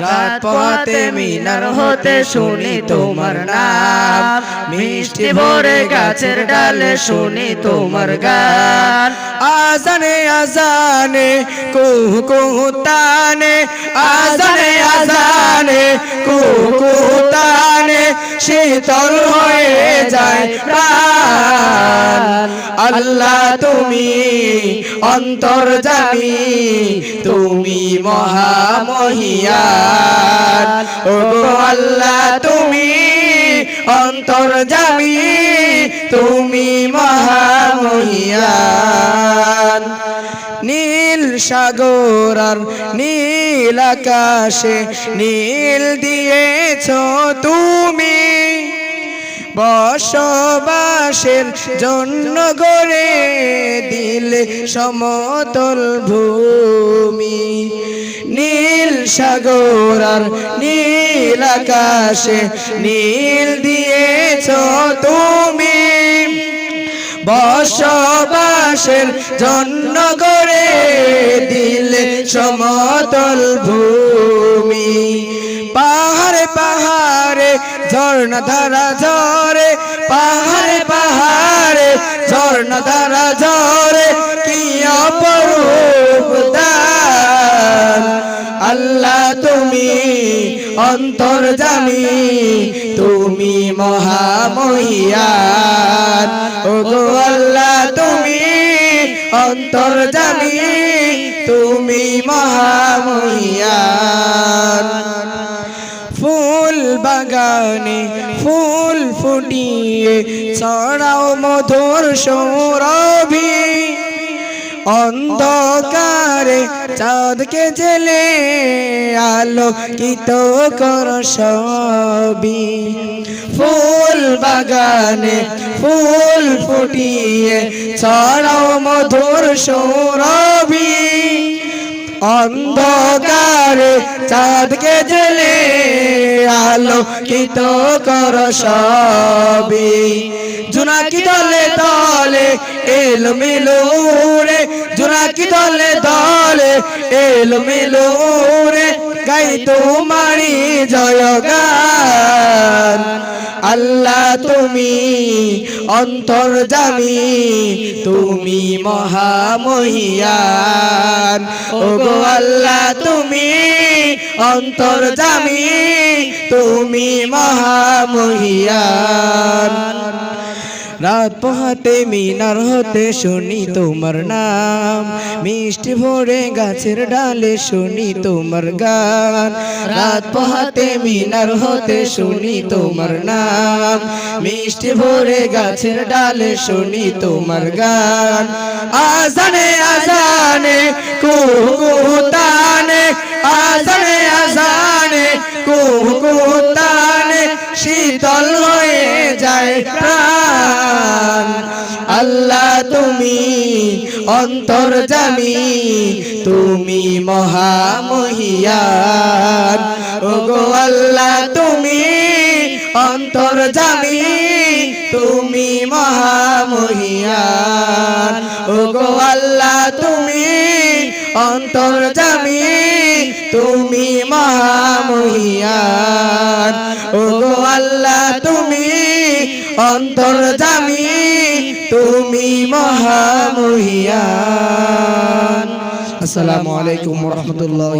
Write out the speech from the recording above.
রাত পথে মিনার হতে শুনি তোমার নাম। মিষ্টি ভরে গাছের ডালে শুনি তোমার গান। আজানে আজানে, কুহু কুহু তানে। আজানে আজানে, কুহু কুহু তানে। শীতল হয়ে যায় প্রাণ। আল্লাহ তুমি অন্তর জানি, তুমি মহামহিয়ান ও আল্লাহ তুমি অন্তর জানি, তুমি মহামহিয়ান নীল সাগর আর নীল আকাশে নীল দিয়েছ তুমি। বসবাসের জন্য গড়ে দিলে সমতল ভূমি। নীল সাগর আর নীল আকাশে নীল দিয়েছ তুমি। বসবাসের জন্য গড়ে দিলে সমতল ভূমি। ঝর্ণা ধারা ঝরে, পাহাড়ে পাহাড়ে, ঝর্ণা ধারা ঝরে, কি আল্লাহ তুমি অন্তর জানি, তুমি মহামহিয়ান। ও গো আল্লাহ তুমি অন্তর জানি, তুমি মহামহিয়ান। বাগানে ফুল ফুটিয়ে ছড়াও মধুর সৌরভী। অন্ধকারে চাঁদকে জেলে আলোকিত কর সবই ফুল বাগানে ফুল ফুটিয়ে ছড়াও মধুর সৌরভী। অন্ধকারে চাঁদকে জেলে আলোকিত কর সবই। জোনাকি দলে দলে এলো মিলুরে জোনাকি দলে দলে এলো মিলুরে গাই তোমারি জয় গান। আল্লাহ তুমি অন্তর জানি তুমি মহামহিয়ান। ও গো আল্লাহ তুমি অন্তর জামি তুমি মহামহিয়ান। রাত পোহাতে মিনার হতে শুনি তোমার নাম। মিষ্টি ভরে গাছের ডালে শুনি তোমার গান। রাত পোহাতে মিনার হতে শুনি তোমার নাম। মিষ্টি ভরে গাছের ডালে শুনি তোমার গান। আজানে আজানে, কুহু কুহু, তানে। আজানে আজানে তুমি অন্তর জানি তুমি মহামহিয়ান। ও গো আল্লাহ, তুমি অন্তর জানি তুমি মহামহিয়ান। ও গো আল্লাহ, তুমি অন্তর জানি তুমি মহামহিয়ান। ও গো আল্লাহ, তুমি অন্তর জানি তুমি মহামহিয়ান আসসালামু আলাইকুম রহমতুল্লাহ